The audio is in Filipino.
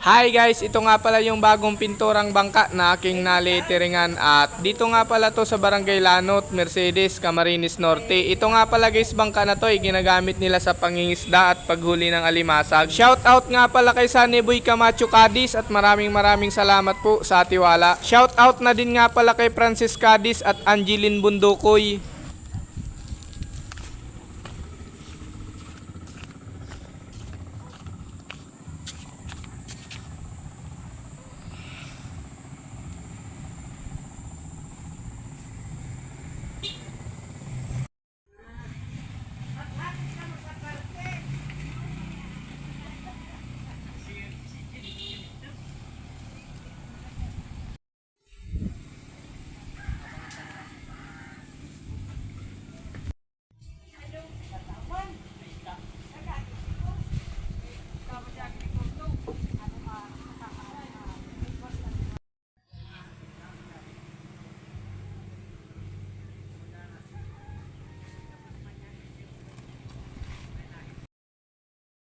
Hi guys, ito nga pala yung bagong pinturang bangka na aking naliteringan at dito nga pala to sa Barangay Lanot, Mercedes, Camarines Norte. Ito nga pala guys, bangka na to ay ginagamit nila sa pangingisda at paghuli ng alimasag. Shout out nga pala kay Sunny Boy Camacho Cadiz at maraming maraming salamat po sa tiwala. Shout out na din nga pala kay Francis Cadiz at Angeline Bundukoy.